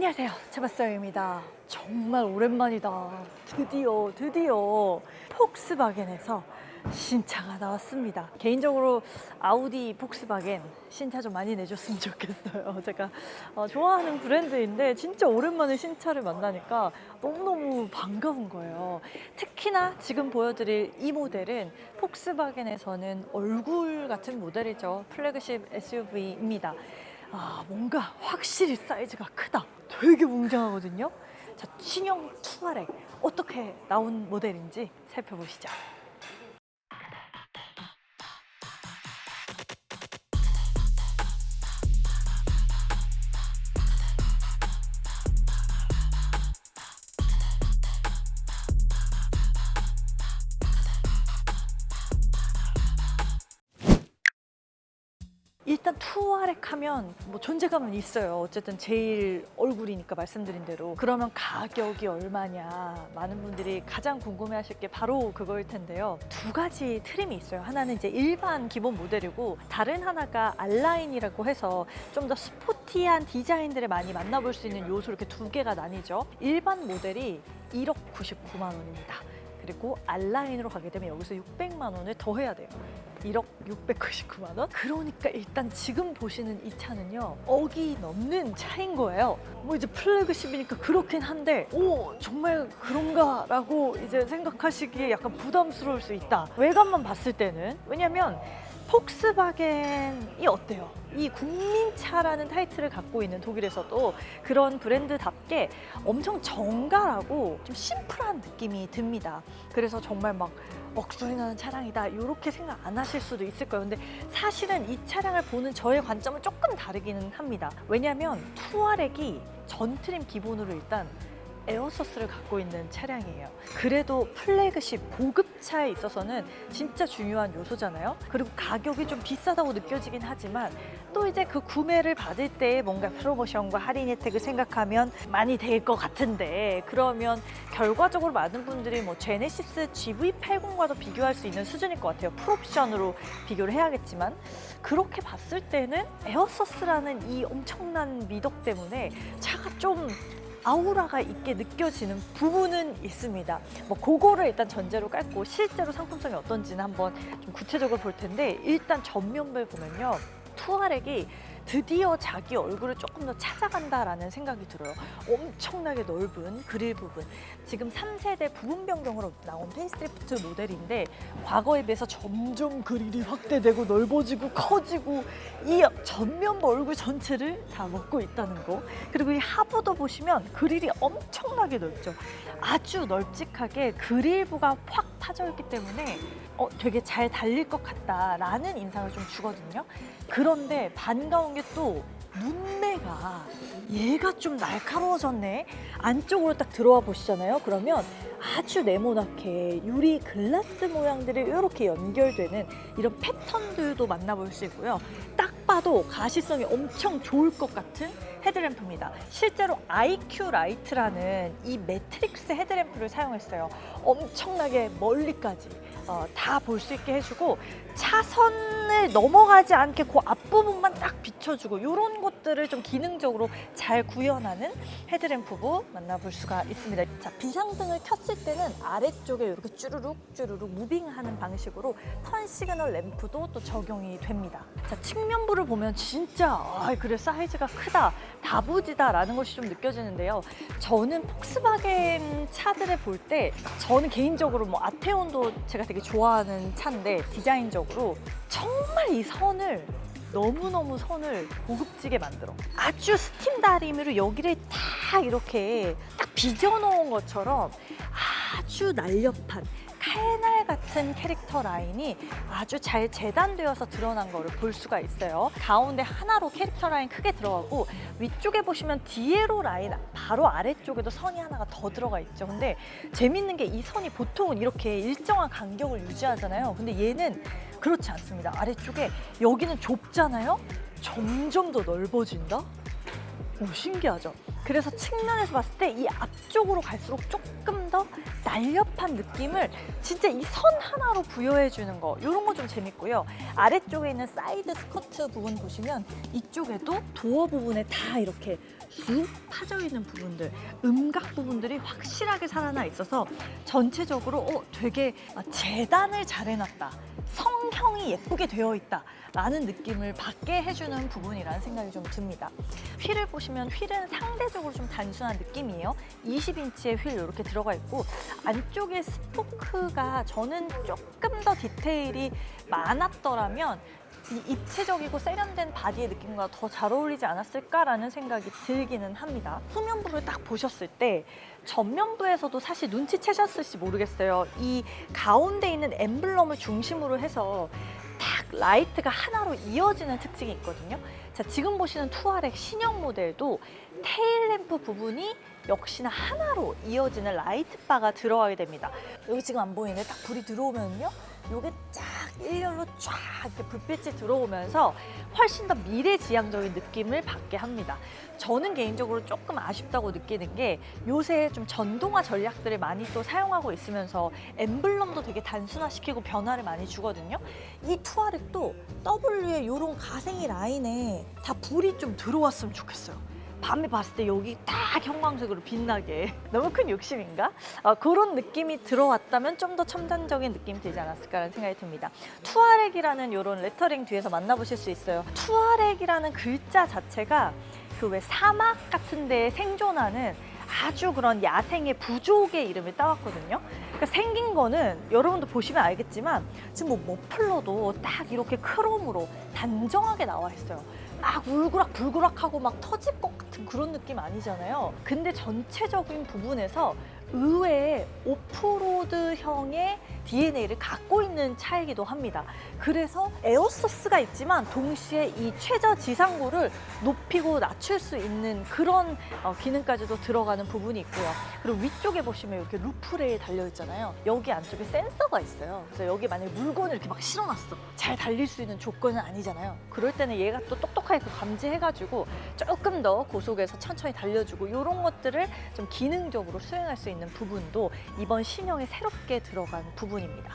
안녕하세요. 제바스입니다. 정말 오랜만이다. 드디어, 드디어 폭스바겐에서 신차가 나왔습니다. 개인적으로 아우디 폭스바겐 신차 좀 많이 내줬으면 좋겠어요. 제가 어, 좋아하는 브랜드인데 진짜 오랜만에 신차를 만나니까 너무너무 반가운 거예요. 특히나 지금 보여드릴 이 모델은 폭스바겐에서는 얼굴 같은 모델이죠. 플래그십 SUV입니다. 아, 뭔가 확실히 사이즈가 크다. 되게 웅장하거든요. 자, 신형 투아렉 어떻게 나온 모델인지 살펴보시죠. 하면 뭐 존재감은 있어요. 어쨌든 제일 얼굴이니까 말씀드린 대로. 그러면 가격이 얼마냐. 많은 분들이 가장 궁금해 하실 게 바로 그거일 텐데요. 두 가지 트림이 있어요. 하나는 이제 일반 기본 모델이고 다른 하나가 알라인이라고 해서 좀 더 스포티한 디자인들을 많이 만나볼 수 있는 요소 이렇게 두 개가 나뉘죠. 일반 모델이 1억 99만 원입니다. 그리고 알라인으로 가게 되면 여기서 600만 원을 더 해야 돼요. 1억 699만 원? 그러니까 일단 지금 보시는 이 차는요 억이 넘는 차인 거예요. 뭐 이제 플래그십이니까 그렇긴 한데 오 정말 그런가 라고 이제 생각하시기에 약간 부담스러울 수 있다. 외관만 봤을 때는 왜냐면 폭스바겐이 어때요? 이 국민차라는 타이틀을 갖고 있는 독일에서도 그런 브랜드답게 엄청 정갈하고 좀 심플한 느낌이 듭니다. 그래서 정말 막 억소리 나는 차량이다 이렇게 생각 안 하실 수도 있을 거예요. 근데 사실은 이 차량을 보는 저의 관점은 조금 다르기는 합니다. 왜냐하면 투아렉이 전 트림 기본으로 일단 에어서스를 갖고 있는 차량이에요. 그래도 플래그십 고급차에 있어서는 진짜 중요한 요소잖아요. 그리고 가격이 좀 비싸다고 느껴지긴 하지만 또 이제 그 구매를 받을 때 뭔가 프로모션과 할인 혜택을 생각하면 많이 될 것 같은데 그러면 결과적으로 많은 분들이 뭐 제네시스 GV80과도 비교할 수 있는 수준일 것 같아요. 풀옵션으로 비교를 해야겠지만 그렇게 봤을 때는 에어서스라는 이 엄청난 미덕 때문에 차가 좀 아우라가 있게 느껴지는 부분은 있습니다. 뭐 그거를 일단 전제로 깔고 실제로 상품성이 어떤지는 한번 좀 구체적으로 볼 텐데 일단 전면부에 보면요. 투아렉이 드디어 자기 얼굴을 조금 더 찾아간다라는 생각이 들어요. 엄청나게 넓은 그릴 부분. 지금 3세대 부분 변경으로 나온 페이스리프트 모델인데 과거에 비해서 점점 그릴이 확대되고 넓어지고 커지고 이 전면부 얼굴 전체를 다 먹고 있다는 거. 그리고 이 하부도 보시면 그릴이 엄청나게 넓죠. 아주 널찍하게 그릴부가 확 파져 있기 때문에 어, 되게 잘 달릴 것 같다라는 인상을 좀 주거든요. 그런데 반가운 게 또 눈매가 얘가 좀 날카로워졌네. 안쪽으로 딱 들어와 보시잖아요. 그러면 아주 네모나게 유리 글라스 모양들이 이렇게 연결되는 이런 패턴들도 만나볼 수 있고요. 딱 봐도 가시성이 엄청 좋을 것 같은 헤드램프입니다. 실제로 IQ 라이트라는 이 매트릭스 헤드램프를 사용했어요. 엄청나게 멀리까지 어, 다볼 수 있게 해주고 차선을 넘어가지 않게 그 앞부분만 딱 비춰주고 이런 것들을 좀 기능적으로 잘 구현하는 헤드램프도 만나볼 수가 있습니다. 자 비상등을 켰을 때는 아래쪽에 이렇게 쭈루룩 쭈루룩 무빙하는 방식으로 턴 시그널 램프도 또 적용이 됩니다. 자 측면부를 보면 진짜 아 그래 사이즈가 크다 다부지다라는 것이 좀 느껴지는데요. 저는 폭스바겐 차들을 볼 때 저는 개인적으로 뭐 아테온도 제가 되게 좋아하는 차인데 디자인적으로 정말 이 선을 너무너무 선을 고급지게 만들어. 아주 스팀 다리미로 여기를 다 이렇게 딱 빚어놓은 것처럼 아주 날렵한 칼날 같은 캐릭터 라인이 아주 잘 재단되어서 드러난 거를 볼 수가 있어요. 가운데 하나로 캐릭터 라인 크게 들어가고 위쪽에 보시면 디에로 라인 바로 아래쪽에도 선이 하나가 더 들어가 있죠. 근데 재밌는 게 이 선이 보통은 이렇게 일정한 간격을 유지하잖아요. 근데 얘는 그렇지 않습니다. 아래쪽에 여기는 좁잖아요. 점점 더 넓어진다. 오, 신기하죠? 그래서 측면에서 봤을 때 이 앞쪽으로 갈수록 조금 더 날렵한 느낌을 진짜 이 선 하나로 부여해 주는 거 이런 거 좀 재밌고요. 아래쪽에 있는 사이드 스커트 부분 보시면 이쪽에도 도어 부분에 다 이렇게 쑥 파져 있는 부분들, 음각 부분들이 확실하게 살아나 있어서 전체적으로 어, 되게 아, 재단을 잘 해놨다. 성형이 예쁘게 되어 있다. 라는 느낌을 받게 해주는 부분이라는 생각이 좀 듭니다. 휠을 보시면 휠은 상대적으로 좀 단순한 느낌이에요. 20인치의 휠 이렇게 들어가 있고 안쪽에 스포크가 저는 조금 더 디테일이 많았더라면 이 입체적이고 세련된 바디의 느낌과 더 잘 어울리지 않았을까라는 생각이 들기는 합니다. 후면부를 딱 보셨을 때 전면부에서도 사실 눈치채셨을지 모르겠어요. 이 가운데 있는 엠블럼을 중심으로 해서 딱 라이트가 하나로 이어지는 특징이 있거든요. 자, 지금 보시는 투아렉 신형 모델도 테일 램프 부분이 역시나 하나로 이어지는 라이트 바가 들어가게 됩니다. 여기 지금 안 보이는데 딱 불이 들어오면요. 요게 쫙 일렬로 쫙 이렇게 불빛이 들어오면서 훨씬 더 미래지향적인 느낌을 받게 합니다. 저는 개인적으로 조금 아쉽다고 느끼는 게 요새 좀 전동화 전략들을 많이 또 사용하고 있으면서 엠블럼도 되게 단순화시키고 변화를 많이 주거든요. 이 투아렉도 W의 요런 가생이 라인에 다 불이 좀 들어왔으면 좋겠어요. 밤에 봤을 때 여기 딱 형광색으로 빛나게 너무 큰 욕심인가? 어, 그런 느낌이 들어왔다면 좀 더 첨단적인 느낌이 들지 않았을까라는 생각이 듭니다. 투아렉이라는 이런 레터링 뒤에서 만나보실 수 있어요. 투아렉이라는 글자 자체가 그 왜 사막 같은 데에 생존하는 아주 그런 야생의 부족의 이름을 따왔거든요. 그러니까 생긴 거는 여러분도 보시면 알겠지만 지금 뭐 머플러도 딱 이렇게 크롬으로 단정하게 나와 있어요. 막 울그락 불그락하고 막 터질 것 같은 그런 느낌 아니잖아요. 근데 전체적인 부분에서 의외의 오프로드형의 DNA를 갖고 있는 차이기도 합니다. 그래서 에어서스가 있지만 동시에 이 최저 지상고를 높이고 낮출 수 있는 그런 어, 기능까지도 들어가는 부분이 있고요. 그리고 위쪽에 보시면 이렇게 루프레일 달려 있잖아요. 여기 안쪽에 센서가 있어요. 그래서 여기 만약에 물건을 이렇게 막 실어놨어. 잘 달릴 수 있는 조건은 아니잖아요. 그럴 때는 얘가 또 똑똑하게 그 감지해가지고 조금 더 고속에서 천천히 달려주고 이런 것들을 좀 기능적으로 수행할 수 있는 부분도 이번 신형에 새롭게 들어간 부분 입니다.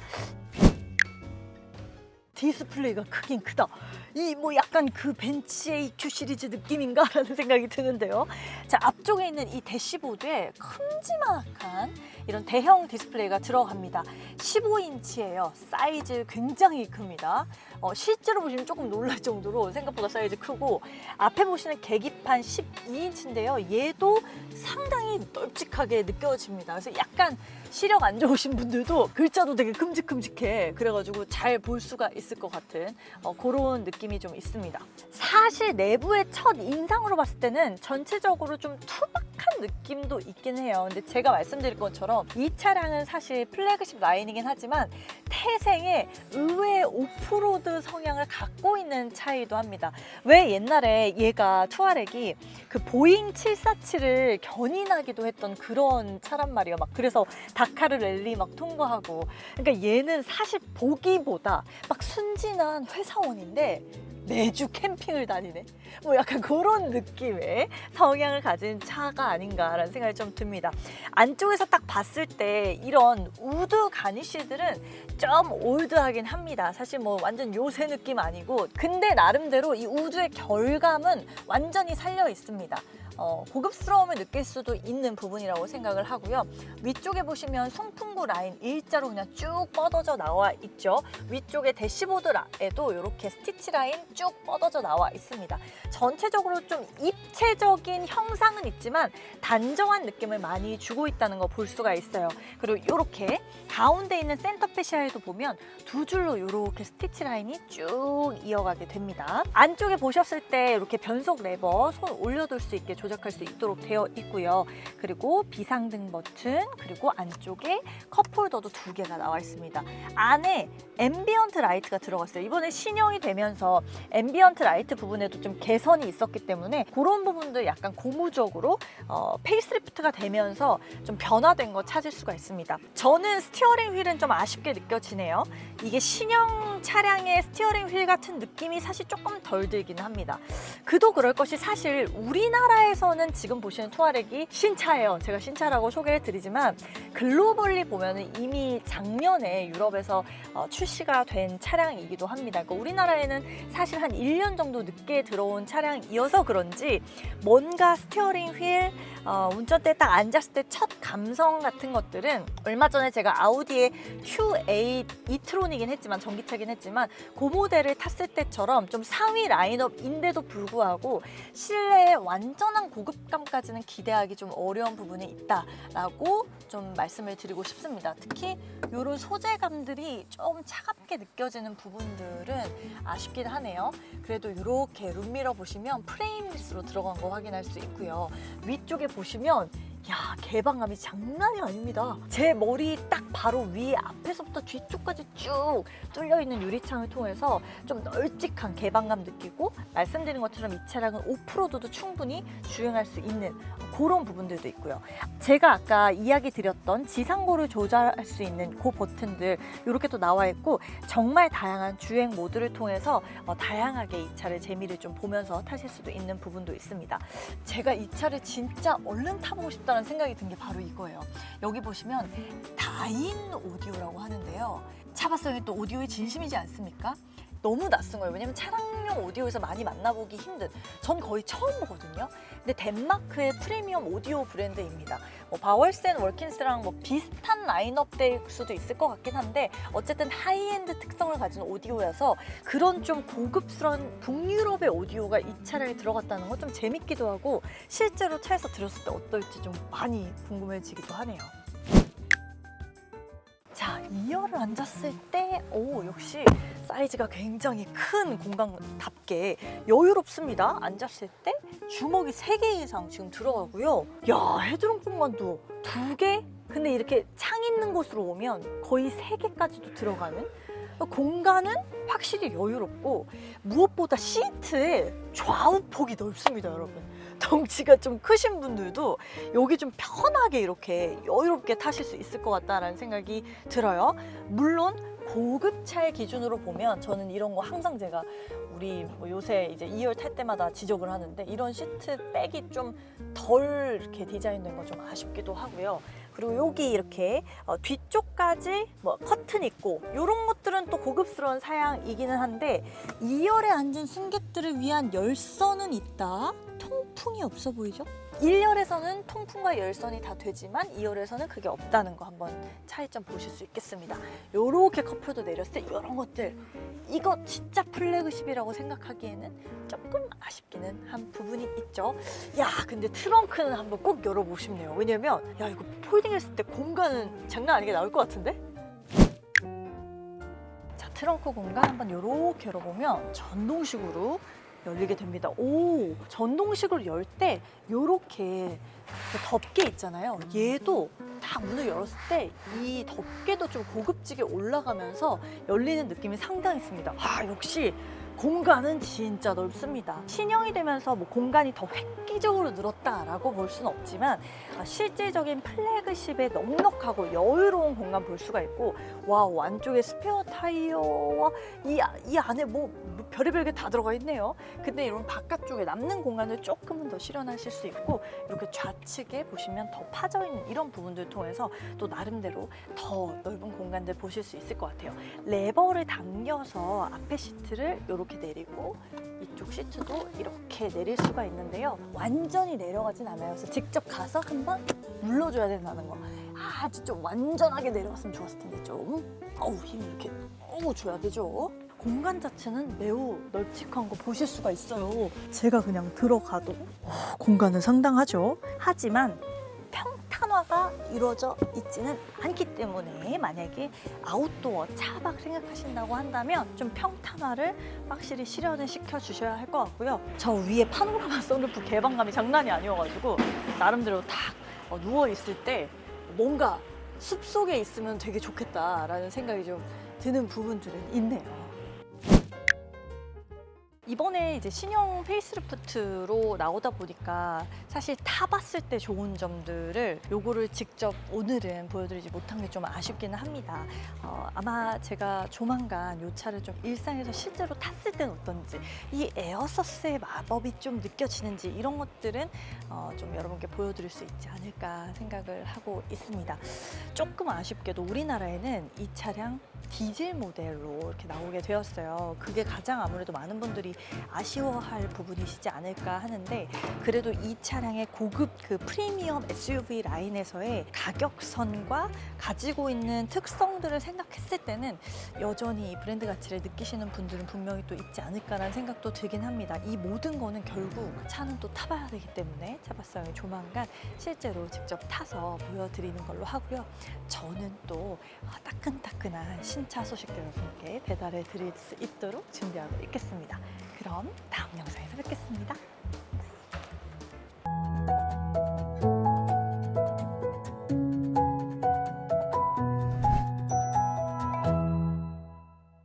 디스플레이가 크긴 크다. 이 뭐 약간 그 벤츠 AQ 시리즈 느낌인가라는 생각이 드는데요. 자 앞쪽에 있는 이 대시보드에 큼지막한 이런 대형 디스플레이가 들어갑니다. 15인치예요. 사이즈 굉장히 큽니다. 어, 실제로 보시면 조금 놀랄 정도로 생각보다 사이즈 크고 앞에 보시는 계기판 12인치인데요. 얘도 상당히 널찍하게 느껴집니다. 그래서 약간 시력 안 좋으신 분들도 글자도 되게 큼직큼직해. 그래가지고 잘 볼 수가 있을 것 같은 어, 그런 느낌이 좀 있습니다. 사실 내부의 첫 인상으로 봤을 때는 전체적으로 좀 투박한 느낌도 있긴 해요. 근데 제가 말씀드릴 것처럼 이 차량은 사실 플래그십 라인이긴 하지만 태생의 의외의 오프로드 성향을 갖고 있는 차이도 합니다. 왜 옛날에 얘가 투아렉이 그 보잉 747을 견인하기도 했던 그런 차란 말이에요. 막 그래서 다카르 랠리 막 통과하고. 그러니까 얘는 사실 보기보다 막 순진한 회사원인데 매주 캠핑을 다니네. 뭐 약간 그런 느낌의 성향을 가진 차가 아닌가라는 생각이 좀 듭니다. 안쪽에서 딱 봤을 때 이런 우드 가니쉬들은 좀 올드하긴 합니다. 사실 뭐 완전 요새 느낌 아니고 근데 나름대로 이 우드의 결감은 완전히 살려 있습니다. 어, 고급스러움을 느낄 수도 있는 부분이라고 생각을 하고요. 위쪽에 보시면 송풍구 라인 일자로 그냥 쭉 뻗어져 나와 있죠. 위쪽에 대시보드에도 이렇게 스티치 라인 쭉 뻗어져 나와 있습니다. 전체적으로 좀 입체적인 형상은 있지만 단정한 느낌을 많이 주고 있다는 거 볼 수가 있어요. 그리고 이렇게 가운데 있는 센터 페시아에도 보면 두 줄로 이렇게 스티치 라인이 쭉 이어가게 됩니다. 안쪽에 보셨을 때 이렇게 변속 레버 손 올려둘 수 있게 조작할 수 있도록 되어 있고요. 그리고 비상등 버튼 그리고 안쪽에 컵홀더도 두 개가 나와 있습니다. 안에 앰비언트 라이트가 들어갔어요. 이번에 신형이 되면서 앰비언트 라이트 부분에도 좀 개선이 있었기 때문에 그런 부분들 약간 고무적으로 어, 페이스리프트가 되면서 좀 변화된 거 찾을 수가 있습니다. 저는 스티어링 휠은 좀 아쉽게 느껴지네요. 이게 신형 차량의 스티어링 휠 같은 느낌이 사실 조금 덜 들긴 합니다. 그도 그럴 것이 사실 우리나라에 서 유럽에서는 지금 보시는 투아렉이 신차예요. 제가 신차라고 소개를 드리지만 글로벌리 보면은 이미 작년에 유럽에서 어, 출시가 된 차량이기도 합니다. 그러니까 우리나라에는 사실 한 1년 정도 늦게 들어온 차량이어서 그런지 뭔가 스티어링 휠, 어, 운전대에 딱 앉았을 때 첫 감성 같은 것들은 얼마 전에 제가 아우디의 Q8 이트론이긴 했지만 전기차긴 했지만 그 모델을 탔을 때처럼 좀 상위 라인업인데도 불구하고 실내의 완전한 고급감까지는 기대하기 좀 어려운 부분이 있다라고 좀 말씀을 드리고 싶습니다. 특히 이런 소재감들이 좀 차갑게 느껴지는 부분들은 아쉽긴 하네요. 그래도 이렇게 룸미러 보시면 프레임리스로 들어간 거 확인할 수 있고요. 위쪽에 보시면 야 개방감이 장난이 아닙니다. 제 머리 딱 바로 위에 앞에서부터 뒤쪽까지 쭉 뚫려 있는 유리창을 통해서 좀 널찍한 개방감 느끼고 말씀드린 것처럼 이 차량은 오프로드도 충분히 주행할 수 있는 그런 부분들도 있고요. 제가 아까 이야기 드렸던 지상고를 조절할 수 있는 그 버튼들 이렇게 또 나와 있고 정말 다양한 주행 모드를 통해서 어, 다양하게 이 차를 재미를 좀 보면서 타실 수도 있는 부분도 있습니다. 제가 이 차를 진짜 얼른 타보고 싶다는 생각이 든 게 바로 이거예요. 여기 보시면 다인 오디오라고 하는데요. 차바성이 또 오디오의 진심이지 않습니까? 너무 낯선 거예요. 왜냐면 차량용 오디오에서 많이 만나보기 힘든. 전 거의 처음 보거든요. 근데 덴마크의 프리미엄 오디오 브랜드입니다. 뭐 바월센 월킨스랑 뭐 비슷한 라인업일 수도 있을 것 같긴 한데 어쨌든 하이엔드 특성을 가진 오디오여서 그런 좀 고급스러운 북유럽의 오디오가 이 차량에 들어갔다는 건 좀 재밌기도 하고 실제로 차에서 들었을 때 어떨지 좀 많이 궁금해지기도 하네요. 자, 2열을 앉았을 때, 오, 역시 사이즈가 굉장히 큰 공간답게 여유롭습니다. 앉았을 때 주먹이 3개 이상 지금 들어가고요. 야, 헤드룸 공간도 2개? 근데 이렇게 창 있는 곳으로 오면 거의 3개까지도 들어가는 공간은 확실히 여유롭고 무엇보다 시트의 좌우 폭이 넓습니다, 여러분. 덩치가 좀 크신 분들도 여기 좀 편하게 이렇게 여유롭게 타실 수 있을 것 같다라는 생각이 들어요. 물론 고급차의 기준으로 보면 저는 이런 거 항상 제가 우리 뭐 요새 이제 2열 탈 때마다 지적을 하는데 이런 시트 백이 좀 덜 이렇게 디자인된 거 좀 아쉽기도 하고요. 그리고 여기 이렇게 어, 뒤쪽까지 뭐 커튼 있고 이런 것들은 또 고급스러운 사양이기는 한데 2열에 앉은 승객들을 위한 열선은 있다. 통풍이 없어 보이죠? 1열에서는 통풍과 열선이 다 되지만 2열에서는 그게 없다는 거 한번 차이점 보실 수 있겠습니다. 요렇게 컵홀더 내렸을 때 이런 것들 이거 진짜 플래그십이라고 생각하기에는 조금 아쉽기는 한 부분이 있죠. 야 근데 트렁크는 한번 꼭 열어보고 싶네요. 왜냐면 야 이거 폴딩 했을 때 공간은 장난 아니게 나올 것 같은데? 자 트렁크 공간 한번 요렇게 열어보면 전동식으로 열리게 됩니다. 오, 전동식으로 열때 요렇게 그 덮개 있잖아요. 얘도 딱 문을 열었을 때 이 덮개도 좀 고급지게 올라가면서 열리는 느낌이 상당했습니다. 아, 역시 공간은 진짜 넓습니다. 신형이 되면서 뭐 공간이 더 획기적으로 늘었다라고 볼 수는 없지만 아, 실질적인 플래그십의 넉넉하고 여유로운 공간 볼 수가 있고 와우 안쪽에 스페어 타이어와 이, 이 안에 뭐, 뭐 별의별 게 다 들어가 있네요. 근데 이런 바깥쪽에 남는 공간을 조금은 더 실현하실 수 있고 이렇게 좌측에 보시면 더 파져 있는 이런 부분들 통해서 또 나름대로 더 넓은 공간들 보실 수 있을 것 같아요. 레버를 당겨서 앞에 시트를 이렇게 내리고 이쪽 시트도 이렇게 내릴 수가 있는데요. 완전히 내려가진 않아요. 그래서 직접 가서 한번 눌러줘야 된다는 거. 아주 좀 완전하게 내려갔으면 좋았을 텐데 좀 어우 힘 이렇게 어우 줘야 되죠. 공간 자체는 매우 널찍한 거 보실 수가 있어요. 제가 그냥 들어가도 어, 공간은 상당하죠. 하지만 평탄화가 이루어져 있지는 않기 때문에 만약에 아웃도어 차박 생각하신다고 한다면 좀 평탄화를 확실히 실현을 시켜 주셔야 할 것 같고요. 저 위에 파노라마 선루프 개방감이 장난이 아니어가지고 나름대로 딱 어, 누워 있을 때 뭔가 숲 속에 있으면 되게 좋겠다라는 생각이 좀 드는 부분들은 있네요. 이번에 이제 신형 페이스리프트로 나오다 보니까 사실 타봤을 때 좋은 점들을 요거를 직접 오늘은 보여드리지 못한 게 좀 아쉽기는 합니다. 어, 아마 제가 조만간 요 차를 좀 일상에서 실제로 탔을 땐 어떤지 이 에어서스의 마법이 좀 느껴지는지 이런 것들은 어, 좀 여러분께 보여드릴 수 있지 않을까 생각을 하고 있습니다. 조금 아쉽게도 우리나라에는 이 차량 디젤 모델로 이렇게 나오게 되었어요. 그게 가장 아무래도 많은 분들이 아쉬워할 부분이시지 않을까 하는데 그래도 이 차량의 고급 그 프리미엄 SUV 라인에서의 가격선과 가지고 있는 특성들을 생각했을 때는 여전히 이 브랜드 가치를 느끼시는 분들은 분명히 또 있지 않을까라는 생각도 들긴 합니다. 이 모든 거는 결국 차는 또 타봐야 되기 때문에 차바싸움이 조만간 실제로 직접 타서 보여드리는 걸로 하고요. 저는 또 아, 따끈따끈한 신차 소식들을 분께 배달해 드릴 수 있도록 준비하고 있겠습니다. 그럼 다음 영상에서 뵙겠습니다.